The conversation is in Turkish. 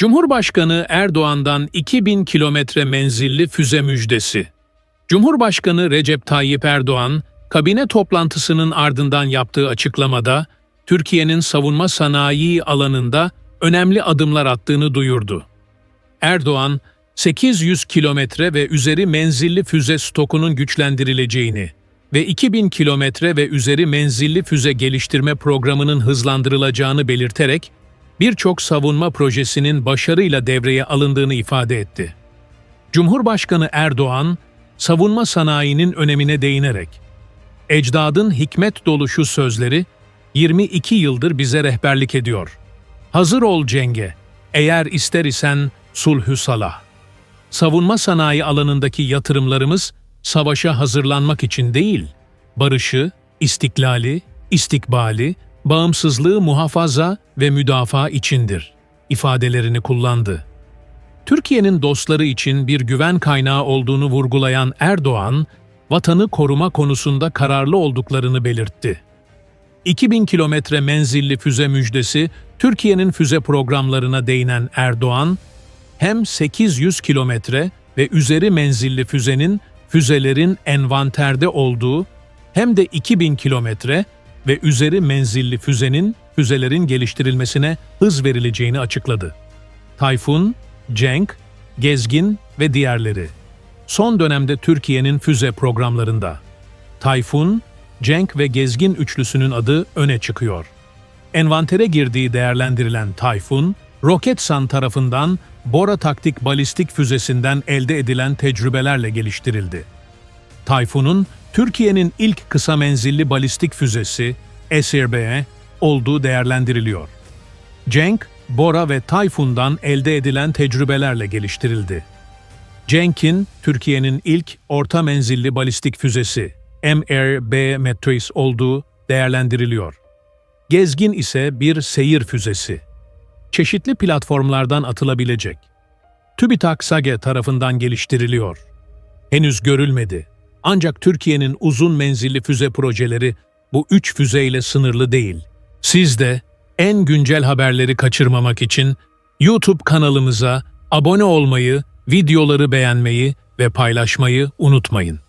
Cumhurbaşkanı Erdoğan'dan 2000 kilometre menzilli füze müjdesi. Cumhurbaşkanı Recep Tayyip Erdoğan, kabine toplantısının ardından yaptığı açıklamada, Türkiye'nin savunma sanayi alanında önemli adımlar attığını duyurdu. Erdoğan, 800 kilometre ve üzeri menzilli füze stokunun güçlendirileceğini ve 2000 kilometre ve üzeri menzilli füze geliştirme programının hızlandırılacağını belirterek, birçok savunma projesinin başarıyla devreye alındığını ifade etti. Cumhurbaşkanı Erdoğan, savunma sanayinin önemine değinerek, ecdadın hikmet dolu şu sözleri 22 yıldır bize rehberlik ediyor. Hazır ol cenge, eğer ister isen sulhü salah. Savunma sanayi alanındaki yatırımlarımız savaşa hazırlanmak için değil, barışı, istiklali, istikbali, bağımsızlığı muhafaza ve müdafaa içindir ifadelerini kullandı. Türkiye'nin dostları için bir güven kaynağı olduğunu vurgulayan Erdoğan, vatanı koruma konusunda kararlı olduklarını belirtti. 2000 kilometre menzilli füze müjdesi, Türkiye'nin füze programlarına değinen Erdoğan, hem 800 kilometre ve üzeri menzilli füzenin füzelerin envanterde olduğu hem de 2000 kilometre ve üzeri menzilli füzenin füzelerin geliştirilmesine hız verileceğini açıkladı. Tayfun, Cenk, Gezgin ve diğerleri. Son dönemde Türkiye'nin füze programlarında. Tayfun, Cenk ve Gezgin üçlüsünün adı öne çıkıyor. Envantere girdiği değerlendirilen Tayfun, Roketsan tarafından Bora taktik balistik füzesinden elde edilen tecrübelerle geliştirildi. Tayfun'un Türkiye'nin ilk kısa menzilli balistik füzesi SRB'ye olduğu değerlendiriliyor. Cenk, Bora ve Tayfun'dan elde edilen tecrübelerle geliştirildi. Cenk'in Türkiye'nin ilk orta menzilli balistik füzesi MRB Matrix olduğu değerlendiriliyor. Gezgin ise bir seyir füzesi. Çeşitli platformlardan atılabilecek. TÜBİTAK SAGE tarafından geliştiriliyor. Henüz görülmedi. Ancak Türkiye'nin uzun menzilli füze projeleri bu üç füzeyle sınırlı değil. Siz de en güncel haberleri kaçırmamak için YouTube kanalımıza abone olmayı, videoları beğenmeyi ve paylaşmayı unutmayın.